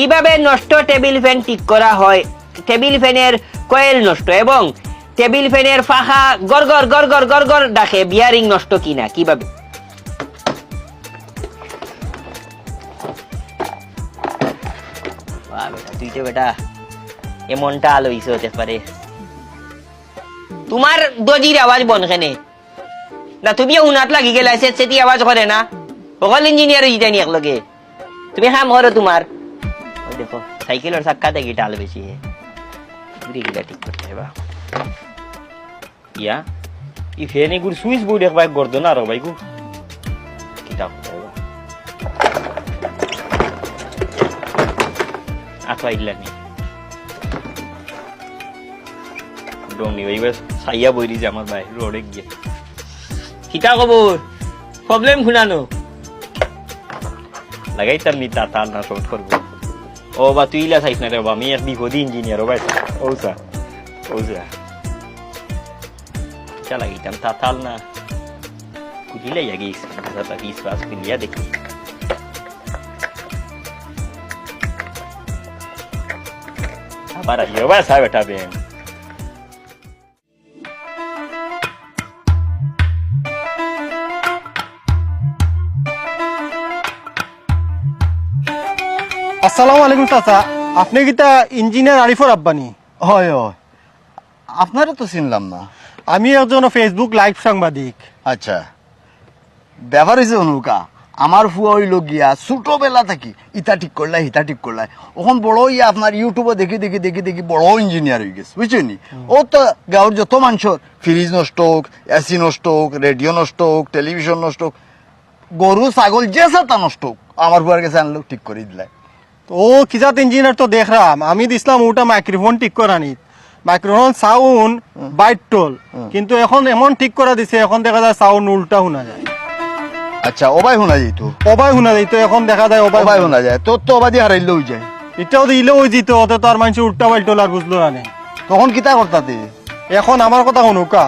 কীভাবে নষ্ট table fan ঠিক করা হয়? টেবিল ফ্যানের কয়েল নষ্ট এবং টেবিল ফ্যানের ফাঁকা গড়গড় গড়গড় গড়গড় ডাকে বিয়ারিং নষ্ট কিনা, কীভাবে? তুই তো বেটা এমনটা আলো ইসে হতে পারে তোমার দজির আওয়াজ বন কেনে? না তুমি উনাত লাগি গেলে সেটি আওয়াজ করে না। সকল ইঞ্জিনিয়ার ইটা নি একলগে তুমি কাম করো তোমার ওই দেখো সাইকেলের চাক্কাতে গিটা আলো বেশি হে গিটা ঠিক করতে হবে ইয়া ই ফেন এগুর সুইচ বোর্ড একবার গর্দ না রো বাইকু কিতা করতে হবে আতলা ইল্লানি ডোমনি ভাই বাস সাইয়া বইরি যে আমার ভাই রোডে গিয়ে কিতা খবর প্রবলেম শুনানো লাগাইতাম নি তা তাল না শর্ট করবো ও বা তুই ইলা চাইস না রে বা আমি এক বিগদি ইঞ্জিনিয়ার ও ভাই ওসা ওসা চালা গিতাম তাতাল না কুলিলে ইয়া গিস তাতা গিস পাস কুলিয়া দেখি আবার আইও বা সাহেব এটা বেন আসসালামু আলাইকুম চাচা। আপনি কি তা ইঞ্জিনিয়ার আরিফর আব্বানি? হয় হয়। আপনারও তো চিনলাম না। আমি একজন ফেসবুক লাইভ সাংবাদিক। আচ্ছা। ব্যাপার হয়েছে অনুকা আমার ফুয়া হইল গিয়া ছোটবেলা থাকি ইতা ঠিক করলাই হিতা ঠিক করলাই। ওখান বড় ইয়া আপনার ইউটিউবে দেখি দেখি দেখি দেখি বড় ইঞ্জিনিয়ার হয়ে গেছে বুঝছেন নি? ও তো গাঁৱৰ যত মানুষের ফ্রিজ নষ্ট হোক এসি নষ্ট হোক রেডিও নষ্ট হোক টেলিভিশন নষ্ট হোক গরু ছাগল যে তা নষ্ট হোক আমার ফুয়ার কাছে আনলো ঠিক করে দিলাই ও কিজাত ইঞ্জিনিয়ার তো দেখলাম আমি দিছিলাম ওটা মাইক্রোফোন ঠিক করা নিত মাইক্রোফোন সাউন্ড বাইট টোল কিন্তু এখন এমন ঠিক করা দিছে এখন দেখা যায় সাউন্ড উল্টা শোনা যায়। আচ্ছা ওবাই শোনা যেত অবাই শোনা যায় তো এখন দেখা যায় অবাই ওবাই শোনা যায়। তোর তো অবাদি হারাইলেও যায়। এটাও দিলে ওই জিত ওতে তো আর মানুষ উল্টা পাল্টোল আর বুঝলো না নে। তখন কিতা করতাতে? এখন আমার কথা শুনুকা